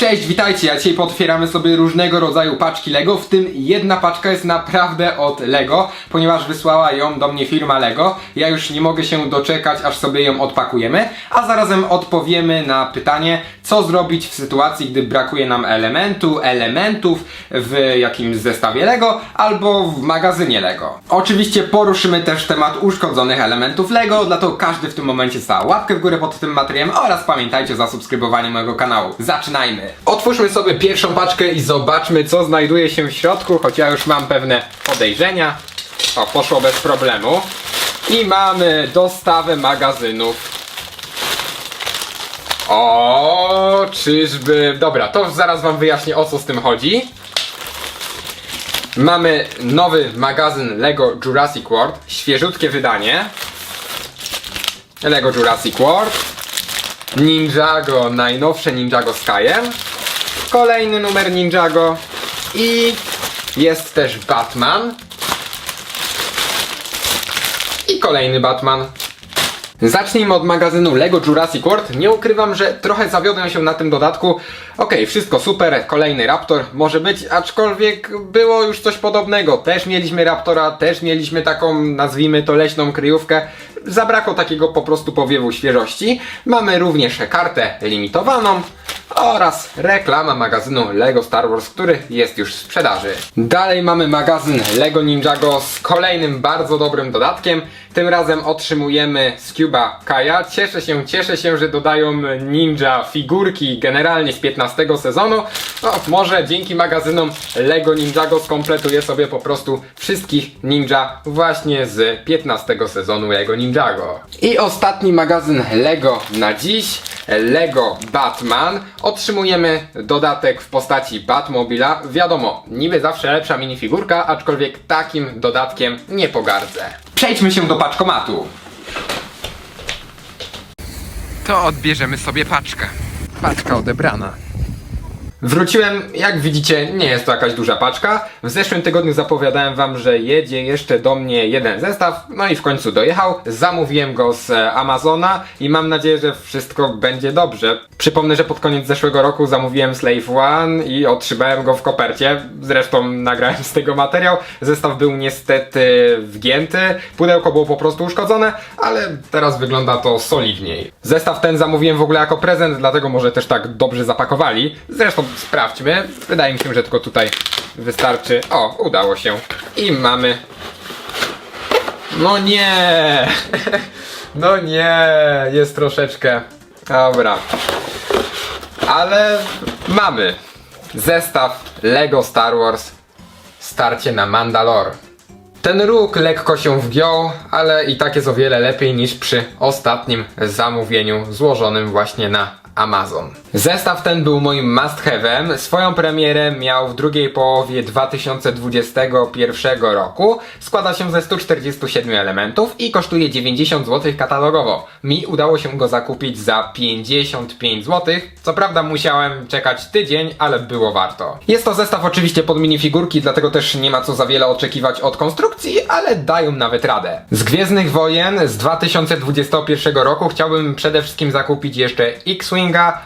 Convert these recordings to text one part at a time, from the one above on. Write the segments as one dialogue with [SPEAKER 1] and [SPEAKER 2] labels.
[SPEAKER 1] Cześć, witajcie! A dzisiaj potwieramy sobie różnego rodzaju paczki Lego, w tym jedna paczka jest naprawdę od Lego, ponieważ wysłała ją do mnie firma Lego. Ja już nie mogę się doczekać, aż sobie ją odpakujemy, a zarazem odpowiemy na pytanie, co zrobić w sytuacji, gdy brakuje nam elementu, elementów w jakimś zestawie Lego albo w magazynie Lego. Oczywiście poruszymy też temat uszkodzonych elementów Lego, dlatego każdy w tym momencie stał łapkę w górę pod tym materiałem oraz pamiętajcie o zasubskrybowaniu mojego kanału. Zaczynajmy! Otwórzmy sobie pierwszą paczkę i zobaczmy co znajduje się w środku, choć ja już mam pewne podejrzenia. O, poszło bez problemu. I mamy dostawę magazynów. O, czyżby. Dobra, to zaraz wam wyjaśnię o co z tym chodzi. Mamy nowy magazyn Lego Jurassic World, świeżutkie wydanie. Lego Jurassic World. Ninjago, najnowsze Ninjago Skyem. Kolejny numer Ninjago. I jest też Batman. I kolejny Batman. Zacznijmy od magazynu Lego Jurassic World. Nie ukrywam, że trochę zawiodłem się na tym dodatku. Okej, wszystko super, kolejny Raptor może być, aczkolwiek było już coś podobnego. Też mieliśmy Raptora, też mieliśmy taką, nazwijmy to leśną kryjówkę. Zabrakło takiego po prostu powiewu świeżości. Mamy również kartę limitowaną oraz reklama magazynu Lego Star Wars, który jest już w sprzedaży. Dalej mamy magazyn Lego Ninjago z kolejnym bardzo dobrym dodatkiem. Tym razem otrzymujemy Scuba Kaja. Cieszę się, cieszę się, że dodają ninja figurki generalnie z 15 sezonu. No, może dzięki magazynom Lego Ninjago skompletuję sobie po prostu wszystkich ninja właśnie z 15 sezonu Lego Ninjago. I ostatni magazyn Lego na dziś. Lego Batman. Otrzymujemy dodatek w postaci Batmobila. Wiadomo, niby zawsze lepsza minifigurka, aczkolwiek takim dodatkiem nie pogardzę. Przejdźmy się do paczkomatu. To odbierzemy sobie paczkę. Paczka odebrana. Wróciłem, jak widzicie, nie jest to jakaś duża paczka. W zeszłym tygodniu zapowiadałem wam, że jedzie jeszcze do mnie jeden zestaw, no i w końcu dojechał. Zamówiłem go z e, Amazona i mam nadzieję, że wszystko będzie dobrze. Przypomnę, że pod koniec zeszłego roku zamówiłem Slave One i otrzymałem go w kopercie. Zresztą nagrałem z tego materiał. Zestaw był niestety wgięty, pudełko było po prostu uszkodzone, ale teraz wygląda to solidniej. Zestaw ten zamówiłem w ogóle jako prezent, dlatego może też tak dobrze zapakowali. Zresztą sprawdźmy. Wydaje mi się, że tylko tutaj wystarczy. O, udało się. I mamy. No nie! No nie, jest troszeczkę. Dobra. Ale mamy zestaw Lego Star Wars Starcie na Mandalore. Ten róg lekko się wgiął, ale i tak jest o wiele lepiej niż przy ostatnim zamówieniu złożonym właśnie na Amazon. Zestaw ten był moim must have'em. Swoją premierę miał w drugiej połowie 2021 roku. Składa się ze 147 elementów i kosztuje 90 zł katalogowo. Mi udało się go zakupić za 55 zł. Co prawda musiałem czekać tydzień, ale było warto. Jest to zestaw oczywiście pod minifigurki, dlatego też nie ma co za wiele oczekiwać od konstrukcji, ale dają nawet radę. Z Gwiezdnych Wojen z 2021 roku chciałbym przede wszystkim zakupić jeszcze X-Winga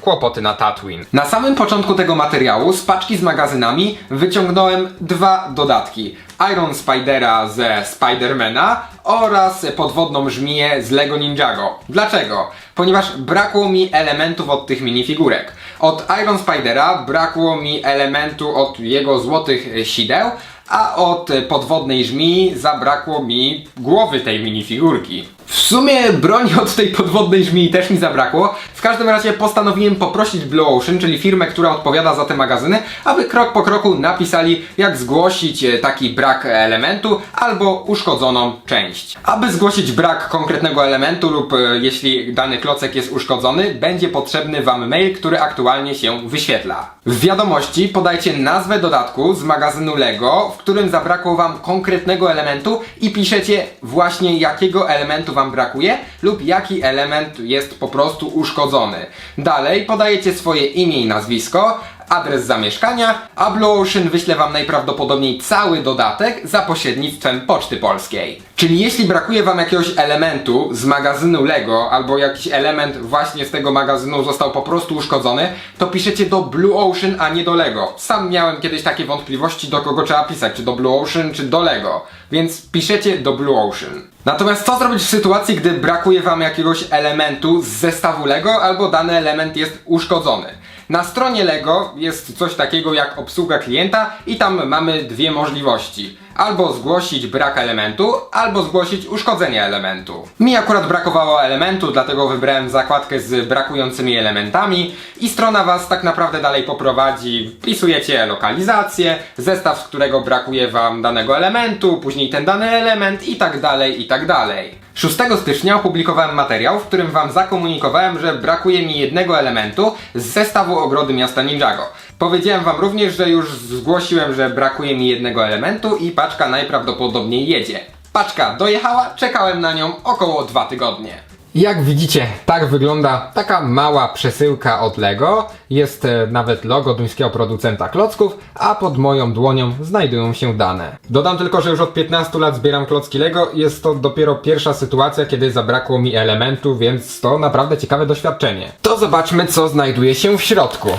[SPEAKER 1] kłopoty na Tatooine. Na samym początku tego materiału z paczki z magazynami wyciągnąłem dwa dodatki. Iron Spidera ze Spidermana oraz podwodną żmiję z Lego Ninjago. Dlaczego? Ponieważ brakło mi elementów od tych minifigurek. Od Iron Spidera brakło mi elementu od jego złotych sideł, a od podwodnej żmii zabrakło mi głowy tej minifigurki. W sumie broni od tej podwodnej żmii też mi zabrakło. W każdym razie postanowiłem poprosić Blue Ocean, czyli firmę, która odpowiada za te magazyny, aby krok po kroku napisali, jak zgłosić e, taki brak elementu albo uszkodzoną część. Aby zgłosić brak konkretnego elementu lub e, jeśli dany klocek jest uszkodzony, będzie potrzebny Wam mail, który aktualnie się wyświetla. W wiadomości podajcie nazwę dodatku z magazynu Lego, w którym zabrakło Wam konkretnego elementu i piszecie właśnie jakiego elementu Wam brakuje lub jaki element jest po prostu uszkodzony. Dalej podajecie swoje imię i nazwisko, adres zamieszkania, a Blue Ocean wyśle Wam najprawdopodobniej cały dodatek za pośrednictwem Poczty Polskiej. Czyli jeśli brakuje wam jakiegoś elementu z magazynu Lego, albo jakiś element właśnie z tego magazynu został po prostu uszkodzony, to piszecie do Blue Ocean, a nie do Lego. Sam miałem kiedyś takie wątpliwości, do kogo trzeba pisać, czy do Blue Ocean, czy do Lego. Więc piszecie do Blue Ocean. Natomiast co zrobić w sytuacji, gdy brakuje wam jakiegoś elementu z zestawu Lego, albo dany element jest uszkodzony? Na stronie Lego jest coś takiego jak obsługa klienta i tam mamy dwie możliwości. Albo zgłosić brak elementu, albo zgłosić uszkodzenie elementu. Mi akurat brakowało elementu, dlatego wybrałem zakładkę z brakującymi elementami i strona was tak naprawdę dalej poprowadzi. Wpisujecie lokalizację, zestaw, z którego brakuje wam danego elementu, później ten dany element i tak dalej, i tak dalej. 6 stycznia opublikowałem materiał, w którym wam zakomunikowałem, że brakuje mi jednego elementu z zestawu ogrody miasta Ninjago. Powiedziałem wam również, że już zgłosiłem, że brakuje mi jednego elementu i paczka najprawdopodobniej jedzie. Paczka dojechała, czekałem na nią około 2 tygodnie. Jak widzicie, tak wygląda taka mała przesyłka od Lego. Jest e, nawet logo duńskiego producenta klocków, a pod moją dłonią znajdują się dane. Dodam tylko, że już od 15 lat zbieram klocki Lego. Jest to dopiero pierwsza sytuacja, kiedy zabrakło mi elementu, więc to naprawdę ciekawe doświadczenie. To zobaczmy, co znajduje się w środku.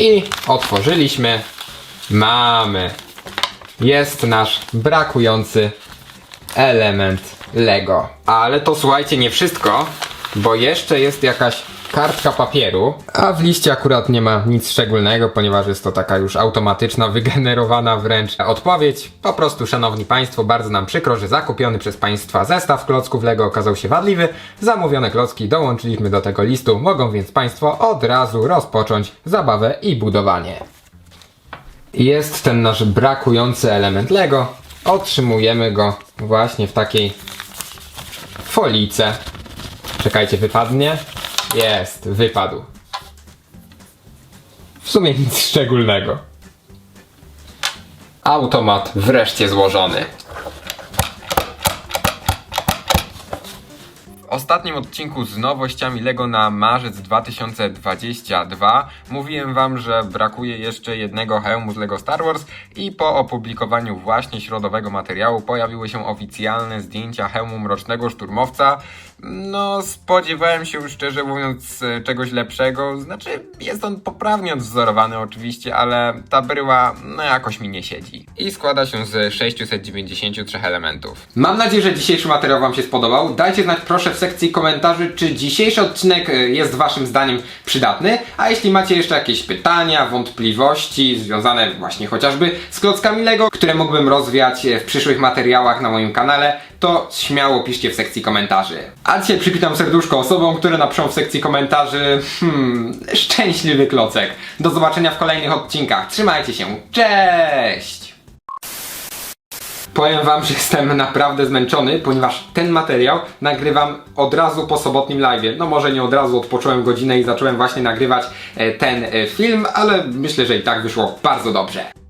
[SPEAKER 1] I otworzyliśmy. Mamy. Jest nasz brakujący element Lego. Ale to słuchajcie, nie wszystko, bo jeszcze jest jakaś kartka papieru, a w liście akurat nie ma nic szczególnego, ponieważ jest to taka już automatyczna, wygenerowana wręcz odpowiedź. Po prostu, szanowni państwo, bardzo nam przykro, że zakupiony przez państwa zestaw klocków Lego okazał się wadliwy. Zamówione klocki dołączyliśmy do tego listu, mogą więc państwo od razu rozpocząć zabawę i budowanie. Jest ten nasz brakujący element Lego. Otrzymujemy go właśnie w takiej folice. Czekajcie, wypadnie? Jest, wypadł. W sumie nic szczególnego. Automat wreszcie złożony. Ostatnim odcinku z nowościami LEGO na marzec 2022 mówiłem wam, że brakuje jeszcze jednego hełmu z LEGO Star Wars i po opublikowaniu właśnie środowego materiału pojawiły się oficjalne zdjęcia hełmu Mrocznego Szturmowca. No, spodziewałem się szczerze mówiąc e, czegoś lepszego, znaczy jest on poprawnie odwzorowany oczywiście, ale ta bryła no jakoś mi nie siedzi. I składa się z 693 elementów. Mam nadzieję, że dzisiejszy materiał wam się spodobał. Dajcie znać proszę w sekcji komentarzy, czy dzisiejszy odcinek e, jest waszym zdaniem przydatny, a jeśli macie jeszcze jakieś pytania, wątpliwości związane właśnie chociażby z klockami Lego, które mógłbym rozwiać e, w przyszłych materiałach na moim kanale, to śmiało piszcie w sekcji komentarzy. A dzisiaj przypitam serduszko osobom, które napiszą w sekcji komentarzy hmm, szczęśliwy klocek. Do zobaczenia w kolejnych odcinkach. Trzymajcie się. Cześć! Powiem wam, że jestem naprawdę zmęczony, ponieważ ten materiał nagrywam od razu po sobotnim live. No może nie od razu, odpocząłem godzinę i zacząłem właśnie nagrywać e, ten e, film, ale myślę, że i tak wyszło bardzo dobrze.